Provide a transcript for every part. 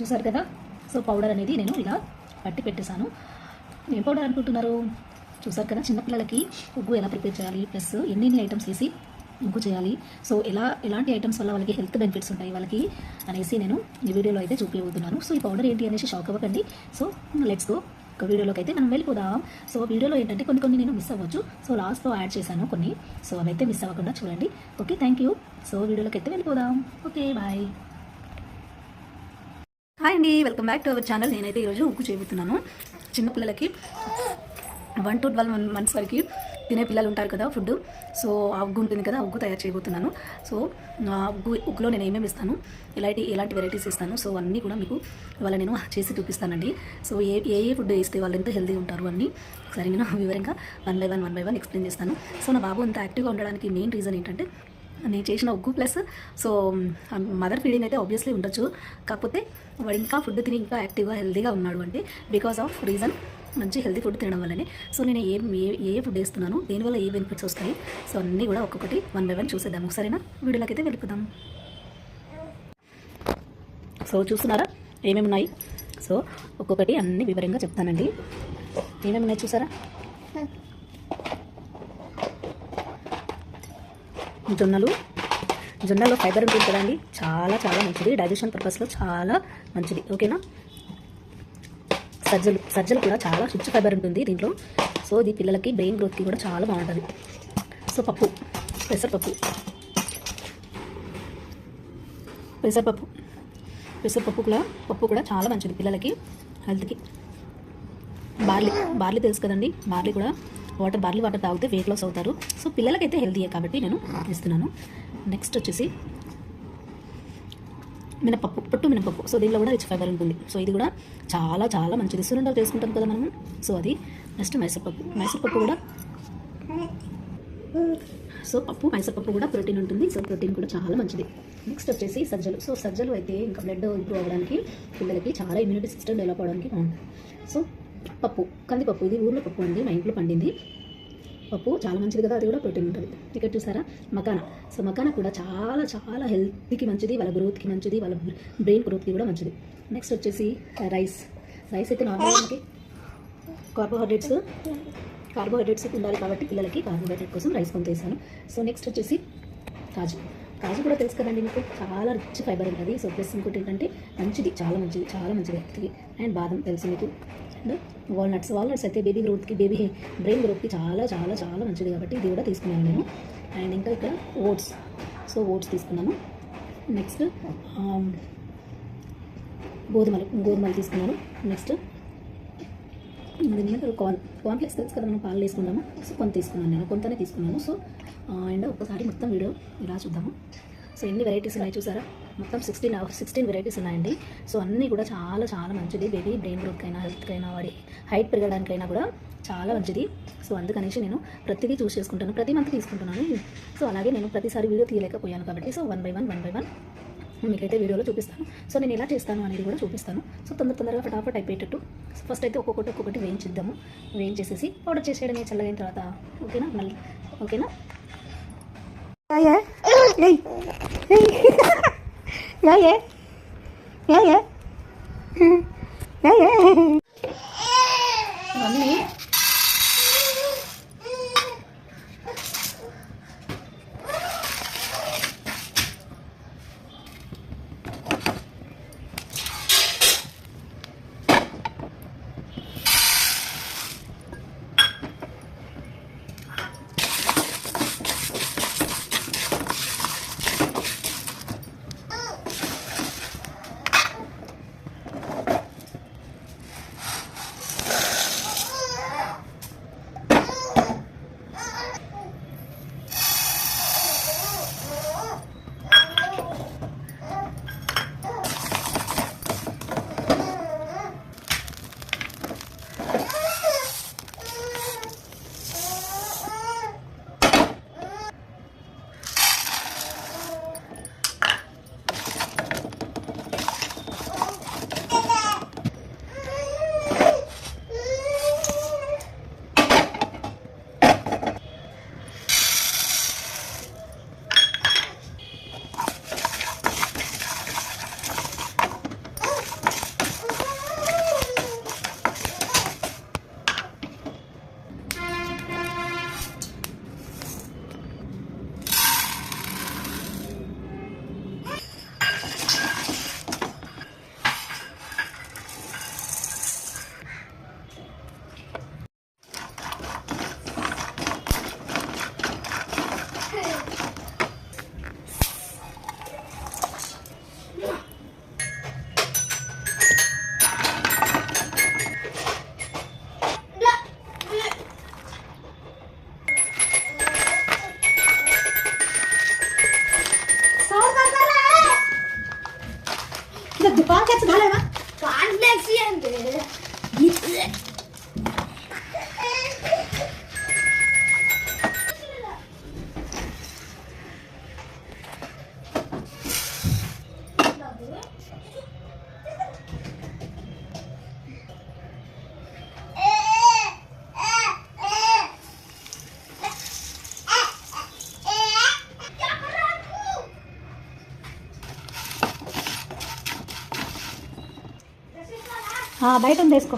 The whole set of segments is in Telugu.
చూసారు కదా? సో పౌడర్ అనేది నేను ఇలా పట్టి పెట్టేశాను. ఏం పౌడర్ అనుకుంటున్నారు? చూసారు కదా? చిన్నపిల్లలకి ఉగ్గు ఎలా ప్రిపేర్ చేయాలి? ప్లస్ ఎన్ని ఐటమ్స్ వేసి ఉగ్గు చేయాలి? సో ఎలా ఎలాంటి ఐటమ్స్ వల్ల వాళ్ళకి హెల్త్ బెనిఫిట్స్ ఉంటాయి వాళ్ళకి అనేసి నేను ఈ వీడియోలో అయితే చూపించబోతున్నాను సో ఈ పౌడర్ ఏంటి అనేసి షాక్ అవ్వకండి. సో లెట్స్ గో ఒక వీడియోలోకి అయితే మనం వెళ్ళిపోదాం. సో వీడియోలో ఏంటంటే కొన్ని కొన్ని నేను మిస్ అవ్వచ్చు. సో లాస్ట్లో యాడ్ చేశాను కొన్ని. సో అవైతే మిస్ అవ్వకుండా చూడండి. ఓకే థ్యాంక్ యూ సో వీడియోలోకి అయితే వెళ్ళిపోదాం. ఓకే బాయ్ హాయ్ అండి welcome back to our channel నేనైతే ఈరోజు ఉక్కు చేయబోతున్నాను చిన్నపిల్లలకి వన్ టు ట్వెల్వ్ మంత్స్ వరకు తినే పిల్లలు ఉంటారు కదా ఫుడ్ సో ఆ ఉగ్గు ఉంటుంది కదా ఉగ్గు తయారు చేయబోతున్నాను సో ఉగ్గు ఉగ్గులో నేను ఏమేమి ఇస్తాను ఎలాంటి ఎలాంటి వెరైటీస్ ఇస్తాను. సో అన్నీ కూడా మీకు ఇవాళ నేను చేసి చూపిస్తానండి. సో ఏ ఏ ఏ ఫుడ్ వేస్తే వాళ్ళు ఎంత హెల్తీ ఉంటారు అన్నీ ఒకసారి నేను వివరంగా one by one one by one explain చేస్తాను. సో నా బాబు అంత యాక్టివ్గా ఉండడానికి మెయిన్ రీజన్ ఏంటంటే నేను చేసిన ఉగ్గు ప్లస్ సో మదర్ ఫీడింగ్ అయితే ఆబ్వియస్లీ ఉండొచ్చు. కాకపోతే వాడు ఇంకా ఫుడ్ తిని ఇంకా యాక్టివ్గా హెల్తీగా ఉన్నాడు అంటే బికాస్ ఆఫ్ రీజన్ మంచి హెల్తీ ఫుడ్ తినడం వల్లనే. సో నేను ఏ ఏ ఏ ఫుడ్ వేస్తున్నాను దేనివల్ల ఏ బెనిఫిట్స్ వస్తాయి సో అన్నీ కూడా ఒక్కొక్కటి వన్ బై వన్ చూసేద్దాం. ఒకసారినా వీడియోలోకి అయితే వెళ్ళిపోదాం. సో చూస్తున్నారా? ఏమేమి ఉన్నాయి? సో ఒక్కొక్కటి అన్ని వివరంగా చెప్తానండి. ఏమేమి ఉన్నాయి చూసారా? జొన్నలు. జొన్నలో ఫైబర్ ఉంటుంది కదండి. చాలా చాలా మంచిది. డైజెషన్ పర్పస్లో చాలా మంచిది. ఓకేనా సజ్జలు. సజ్జలు కూడా చాలా రిచ్ ఫైబర్ ఉంటుంది దీంట్లో. సో ఇది పిల్లలకి బ్రెయిన్ గ్రోత్కి కూడా చాలా బాగుంటుంది. సో పప్పు. పెసరపప్పు పెసరపప్పు పెసరపప్పు కూడా పప్పు కూడా చాలా మంచిది పిల్లలకి హెల్త్కి బార్లీ. బార్లీ తెలుసు కదండి. బార్లీ కూడా వాటర్ బార్లీ వాటర్ తాగితే వెయిట్ లాస్ అవుతారు. సో పిల్లలకైతే హెల్తీయే కాబట్టి నేను ఇస్తున్నాను. నెక్స్ట్ వచ్చేసి మినపప్పు పొట్టు మినపప్పు. సో దీనిలో కూడా రిచ్ ఫైబర్ ఉంటుంది. సో ఇది కూడా చాలా చాలా మంచిది. సురెండర్ చేసుకుంటాం కదా మనం. సో అది నెక్స్ట్ మైసూర్పప్పు. మైసూర్పప్పు కూడా సో పప్పు మైసూర్పప్పు కూడా ప్రోటీన్ ఉంటుంది. సో ప్రోటీన్ కూడా చాలా మంచిది. నెక్స్ట్ వచ్చేసి సజ్జలు. సో సజ్జలు అయితే ఇంకా బ్లడ్ ఇంప్రూవ్ అవ్వడానికి పిల్లలకి చాలా ఇమ్యూనిటీ సిస్టమ్ డెవలప్ అవ్వడానికి బాగుంటుంది. సో పప్పు కందిపప్పు ఇది ఊర్లో పప్పు అండి మా ఇంట్లో పండింది. పప్పు చాలా మంచిది కదా అది కూడా ప్రోటీన్ ఉంటుంది. ఇక్కడ చూసారా? మకానా. సో మకానా కూడా చాలా చాలా హెల్త్కి మంచిది వాళ్ళ గ్రోత్కి మంచిది వాళ్ళ బ్రెయిన్ గ్రోత్కి కూడా మంచిది. నెక్స్ట్ వచ్చేసి రైస్. రైస్ అయితే నార్మల్ మనకి కార్బోహైడ్రేట్స్ కార్బోహైడ్రేట్స్ ఉండాలి కాబట్టి పిల్లలకి కార్బోహైడ్రేట్ కోసం రైస్ కొంత వేసాను సో నెక్స్ట్ వచ్చేసి కాజు. కాజు కూడా తెలుసు కదండి మీకు? చాలా రిచ్ ఫైబర్ ఉంటుంది సో ప్లస్ ఇంకోటి ఏంటంటే మంచిది చాలా మంచిది చాలా మంచిది హెల్త్కి అండ్ బాదం తెలుసు మీకు. అండ్ వాల్నట్స్ వాల్నట్స్ అయితే బేబీ గ్రోత్కి బేబీ బ్రెయిన్ గ్రోత్కి చాలా చాలా చాలా మంచిది కాబట్టి ఇది కూడా తీసుకున్నాను నేను. అండ్ ఇంకా ఇక్కడ ఓట్స్ సో ఓట్స్ తీసుకున్నాను. నెక్స్ట్ um, గోధుమలు గోధుమలు తీసుకున్నాను. నెక్స్ట్ దీని మీద కార్న్ కార్న్ఫ్లెక్స్ తెలుసు కదా మనం పాలు వేసుకున్నాము సో కొంత తీసుకున్నాను నేను. కొంతనే తీసుకున్నాను. సో అండ్ ఒక్కసారి మొత్తం వీడియో ఇలా చూద్దాము. సో ఎన్ని వెరైటీస్ ఉన్నాయి చూసారా? మొత్తం సిక్స్టీన్ సిక్స్టీన్ వెరైటీస్ ఉన్నాయండి. సో అన్నీ కూడా చాలా చాలా మంచిది. బేబీ బ్రెయిన్ హెల్త్ అయినా వాడి హైట్ పెరగడానికైనా కూడా చాలా మంచిది. సో అందుకనేసి నేను ప్రతిదీ చూస్ చేసుకుంటాను. ప్రతి మంత్ తీసుకుంటున్నాను. సో అలాగే నేను ప్రతిసారి వీడియో తీయలేకపోయాను కాబట్టి. So one by one one by one మీకైతే వీడియోలో చూపిస్తాను. సో నేను ఎలా చేస్తాను అనేది కూడా చూపిస్తాను. సో తొందర తొందరగా ఫటాఫట్ అయిపోయేటట్టు. ఫస్ట్ అయితే ఒక్కొక్కటి ఒక్కొక్కటి వేయించిద్దాము. వేయించేసేసి పౌడర్ చేసేయడమే చల్లగైన తర్వాత. ఓకేనా? మళ్ళీ. ఓకేనా? Ja, 房子漂亮吗？房子蛮鲜艳的。బయట ఉంది వేసుకో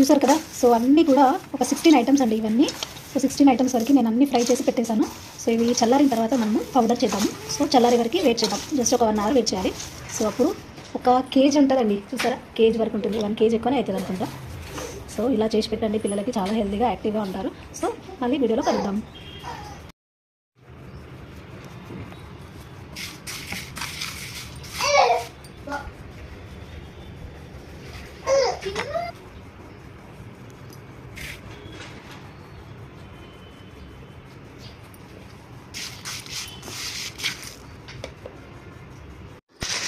చూసారు కదా? సో అన్నీ కూడా ఒక సిక్స్టీన్ ఐటమ్స్ అండి ఇవన్నీ. సో సిక్స్టీన్ ఐటమ్స్ వరకు నేను అన్ని ఫ్రై చేసి పెట్టేశాను. సో ఇవి చల్లారిన తర్వాత మనము పౌడర్ చేద్దాము. సో చల్లారి వరకు వెయిట్ చేద్దాం. జస్ట్ ఒక వన్ అవర్ వెయిట్ చేయాలి. సో అప్పుడు ఒక కేజీ ఉంటుందండి. చూసారా? కేజీ వరకు ఉంటుంది. వన్ కేజీ ఎక్కువనే అవుతుంది అనుకుంటా. సో ఇలా చేసి పెట్టండి. పిల్లలకి చాలా హెల్తీగా యాక్టివ్గా ఉంటారు. సో మళ్ళీ వీడియోలో కలుద్దాం.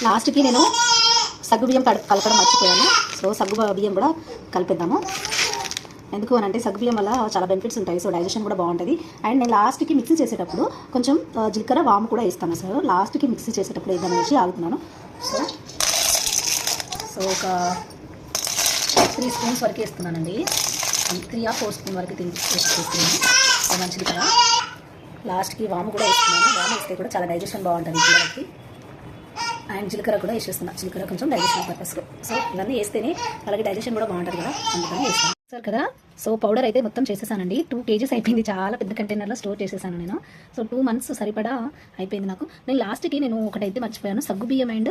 లాస్ట్కి నేను సగ్గు బియ్యం కలపడం మర్చిపోయాను. సో సగ్గు బియ్యం కూడా కలిపేద్దాము. ఎందుకు అని అంటే సగ్గు బియ్యం వల్ల చాలా బెనిఫిట్స్ ఉంటాయి. సో డైజెషన్ కూడా బాగుంటుంది. అండ్ నేను లాస్ట్కి మిక్సీ చేసేటప్పుడు కొంచెం జీలకర్ర వాము కూడా ఇస్తాను సార్ లాస్ట్కి మిక్సీ చేసేటప్పుడు వేద్దామనేసి ఆగుతున్నాను. సో సో ఒక త్రీ స్పూన్స్ వరకు వేస్తున్నానండి. త్రీ ఆ ఫోర్ స్పూన్ వరకు తిని వేస్తున్నాను. మంచిది కదా లాస్ట్కి వాము కూడా వేస్తున్నాను. వాము వేస్తే కూడా చాలా డైజెషన్ బాగుంటుంది. పిల్లలకి అండ్ జీలకర్ర కూడా వేసేస్తున్నా జీలకర్ర కొంచెం డైజెషన్ పర్పస్ సో ఇవన్నీ వేస్తేనే అలాగే డైజెషన్ కూడా బాగుంటుంది కదా. అందుకని వేస్తాను సార్ కదా? సో పౌడర్ అయితే మొత్తం చేసేసానండి. టూ కేజీస్ అయిపోయింది. చాలా పెద్ద కంటైనర్లో స్టోర్ చేసేసాను నేను. సో టూ మంత్స్ సరిపడా అయిపోయింది నాకు. నేను లాస్ట్కి నేను ఒకటైతే మర్చిపోయాను. సగ్గు బియ్యం అండ్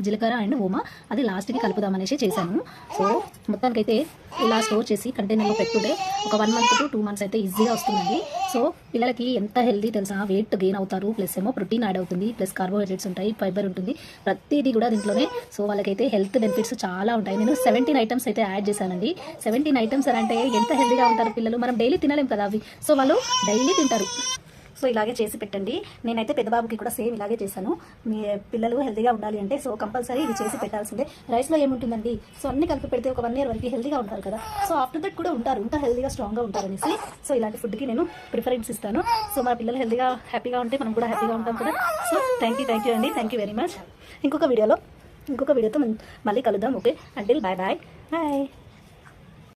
జీలకర్ర అండ్ ఓమా. అది లాస్ట్కి కలుపుదామనేసి చేశాను. సో మొత్తానికైతే ఇలా స్టోర్ చేసి కంటైనర్లో పెట్టుకుంటే ఒక one month to two months అయితే ఈజీగా వస్తుందండి. సో పిల్లలకి ఎంత హెల్దీ తెలుసా? వెయిట్ గెయిన్ అవుతారు. ప్లస్ ఏమో ప్రోటీన్ యాడ్ అవుతుంది. ప్లస్ కార్బోహైడ్రేట్స్ ఉంటాయి. ఫైబర్ ఉంటుంది. ప్రతిదీ కూడా దీంట్లోనే. సో వాళ్ళకైతే హెల్త్ బెనిఫిట్స్ చాలా ఉంటాయి. నేను సెవెంటీన్ ఐటమ్స్ అయితే యాడ్ చేశానండి. సెవెంటీన్ ఐటమ్స్ అంటే ఎంత హెల్దీగా ఉంటారు పిల్లలు? మనం డైలీ తినలేం కదా అవి. సో వాళ్ళు డైలీ తింటారు. సో ఇలాగే చేసి పెట్టండి. నేనైతే పెద్దబాబుకి కూడా సేమ్ ఇలాగే చేశాను. మీ పిల్లలు హెల్తీగా ఉండాలి అంటే సో కంపల్సరీ ఇది చేసి పెట్టాల్సిందే. రైస్లో ఏముంటుందండి? సో అన్ని కలిపి పెడితే ఒక వన్ ఇయర్ వరకు హెల్తీగా ఉంటారు కదా. సో ఆఫ్టర్ దట్ కూడా ఉంటారు. ఇంకా హెల్తీగా స్ట్రాంగ్గా ఉంటారు అనేసి సో ఇలాంటి ఫుడ్కి నేను ప్రిఫరెన్స్ ఇస్తాను. సో మన పిల్లలు హెల్తీగా హ్యాపీగా ఉంటే మనం కూడా హ్యాపీగా ఉంటాం కదా. So thank you thank you అండి. థ్యాంక్ యూ వెరీ మచ్ ఇంకొక వీడియోలో ఇంకొక వీడియోతో మళ్ళీ కలుద్దాం. ఓకే? అంటే బాయ్ బాయ్ బాయ్